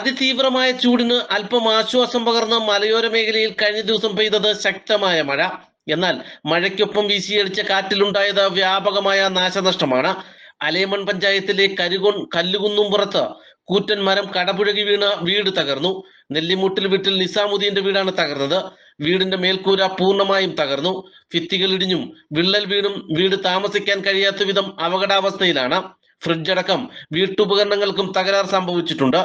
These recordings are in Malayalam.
അതിതീവ്രമായ ചൂടിന് അല്പം ആശ്വാസം പകർന്ന മലയോര മേഖലയിൽ കഴിഞ്ഞ ദിവസം പെയ്തത് ശക്തമായ മഴ. എന്നാൽ മഴയ്ക്കൊപ്പം വീശിയടിച്ച കാറ്റിലുണ്ടായത് വ്യാപകമായ നാശനഷ്ടമാണ്. അലേമൺ പഞ്ചായത്തിലെ കരുകൊൺ കല്ലുകുന്നും പുറത്ത് കൂറ്റൻ മരം കടപുഴകി വീണ് വീട് തകർന്നു. നെല്ലിമുട്ടിൽ വീട്ടിൽ നിസാമുദ്ദീന്റെ വീടാണ് തകർന്നത്. വീടിന്റെ മേൽക്കൂര പൂർണമായും തകർന്നു. ഭിത്തികൾ ഇടിഞ്ഞും വിള്ളൽ വീണും വീട് താമസിക്കാൻ കഴിയാത്ത വിധം അപകടാവസ്ഥയിലാണ്. ഫ്രിഡ്ജ് അടക്കം വീട്ടുപകരണങ്ങൾക്കും തകരാർ സംഭവിച്ചിട്ടുണ്ട്.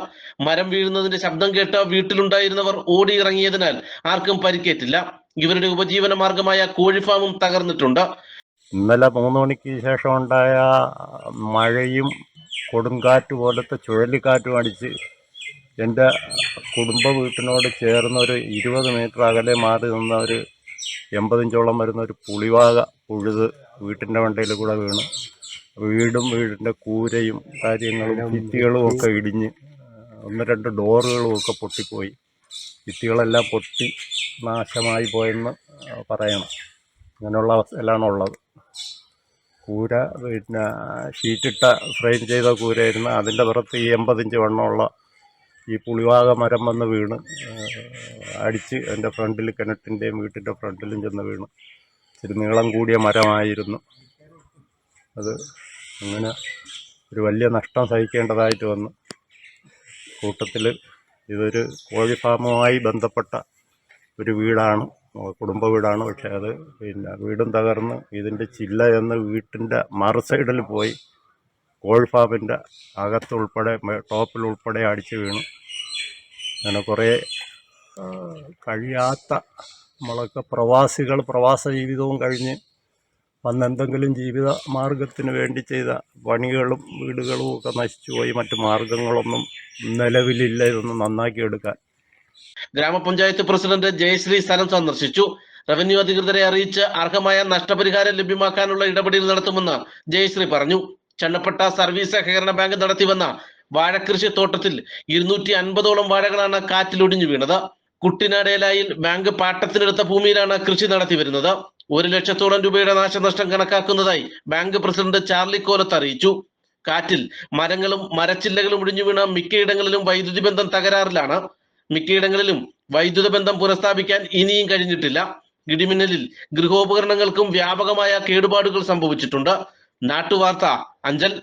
മരം വീഴുന്നതിന്റെ ശബ്ദം കേട്ട് വീട്ടിലുണ്ടായിരുന്നവർ ഓടിയിറങ്ങിയതിനാൽ ആർക്കും പരിക്കേറ്റില്ല. ഇവരുടെ ഉപജീവന മാർഗമായ കോഴിഫാമും തകർന്നിട്ടുണ്ട്. ഇന്നലെ മൂന്ന് മണിക്ക് ശേഷം ഉണ്ടായ മഴയും കൊടുങ്കാറ്റ് പോലത്തെ ചുഴലിക്കാറ്റും അടിച്ച് എന്റെ കുടുംബ വീട്ടിനോട് ചേർന്ന് ഒരു ഇരുപത് മീറ്റർ അകലെ മാറി നിന്ന ഒരു എൺപതിഞ്ചോളം വരുന്ന ഒരു പുളിവാക പുഴുത് വീട്ടിന്റെ വണ്ടിയിൽ കൂടെ വീണ്. വീടും വീടിന്റെ കൂരയും കാര്യങ്ങളും ഭിത്തികളും ഒക്കെ ഇടിഞ്ഞ് ഒന്ന് രണ്ട് ഡോറുകളും ഒക്കെ പൊട്ടിപ്പോയി. ഭിത്തികളെല്ലാം പൊട്ടി നാശമായി പോയെന്ന് പറയണം. അങ്ങനെയുള്ള അവസ്ഥയിലാണ് ഉള്ളത്. കൂര പിന്നെ ഷീറ്റിട്ട ഫ്രെയിം ചെയ്ത കൂരയായിരുന്നു. അതിന്റെ പുറത്ത് ഈ എൺപതിഞ്ച് വണ്ണമുള്ള ഈ പുളിവാക മരം വന്ന് വീണ് അടിച്ച് എന്റെ ഫ്രണ്ടിൽ കിണറ്റിന്റെയും വീട്ടിന്റെ ഫ്രണ്ടിലും ചെന്ന് വീണ്. ഇച്ചിരി നീളം കൂടിയ മരമായിരുന്നു. അത് അങ്ങനെ ഒരു വലിയ നഷ്ടം സഹിക്കേണ്ടതായിട്ട് വന്നു. കൂട്ടത്തിൽ ഇതൊരു കോഴി ഫാമുമായി ബന്ധപ്പെട്ട ഒരു വീടാണ് കുടുംബ വീടാണ്. പക്ഷേ അത് പിന്നെ വീടും തകർന്ന് ഇതിന്റെ ചില്ല എന്ന് വീട്ടിന്റെ മറു സൈഡിൽ പോയി കോഴി ഫാമിന്റെ അകത്തുൾപ്പെടെ ടോപ്പിൽ ഉൾപ്പെടെ അടിച്ച് വീണു. അങ്ങനെ കുറേ കഴിയാത്ത നമ്മളൊക്കെ പ്രവാസികൾ പ്രവാസ ജീവിതവും കഴിഞ്ഞ് വന്ന് എന്തെങ്കിലും ജീവിത മാർഗത്തിന് വേണ്ടി ചെയ്ത പണികളും വീടുകളും ഒക്കെ നശിച്ചു പോയി. മറ്റു മാർഗങ്ങളൊന്നും നിലവിലില്ല. ഇതൊന്നും നന്നാക്കി എടുക്കാൻ. ഗ്രാമപഞ്ചായത്ത് പ്രസിഡന്റ് ജയശ്രീ സ്ഥലം സന്ദർശിച്ചു. റവന്യൂ അധികൃതരെ അറിയിച്ച് അർഹമായ നഷ്ടപരിഹാരം ലഭ്യമാക്കാനുള്ള ഇടപെടൽ നടത്തുമെന്ന് ജയശ്രീ പറഞ്ഞു. ചണ്ണപ്പെട്ട സർവീസ് സഹകരണ ബാങ്ക് നടത്തിവന്ന വാഴക്കൃഷി തോട്ടത്തിൽ ഇരുന്നൂറ്റി അൻപതോളം വാഴകളാണ് കാറ്റിലൊടിഞ്ഞു വീണത്. കുട്ടിനാടേലായിൽ ബാങ്ക് പാട്ടത്തിനെടുത്ത ഭൂമിയിലാണ് കൃഷി നടത്തി വരുന്നത് ഒരു ലക്ഷത്തോളം രൂപയുടെ നാശനഷ്ടം കണക്കാക്കുന്നതായി ബാങ്ക് പ്രസിഡന്റ് ചാർലി കോലത്ത് അറിയിച്ചു. കാറ്റിൽ മരങ്ങളും മരച്ചില്ലകളും ഒടിഞ്ഞു വീണ മിക്കയിടങ്ങളിലും വൈദ്യുതി ബന്ധം തകരാറിലാണ്. മിക്കയിടങ്ങളിലും വൈദ്യുത ബന്ധം പുനഃസ്ഥാപിക്കാൻ ഇനിയും കഴിഞ്ഞിട്ടില്ല. ഇടിമിന്നലിൽ ഗൃഹോപകരണങ്ങൾക്കും വ്യാപകമായ കേടുപാടുകൾ സംഭവിച്ചിട്ടുണ്ട്. നാട്ടുവാർത്ത അഞ്ചൽ.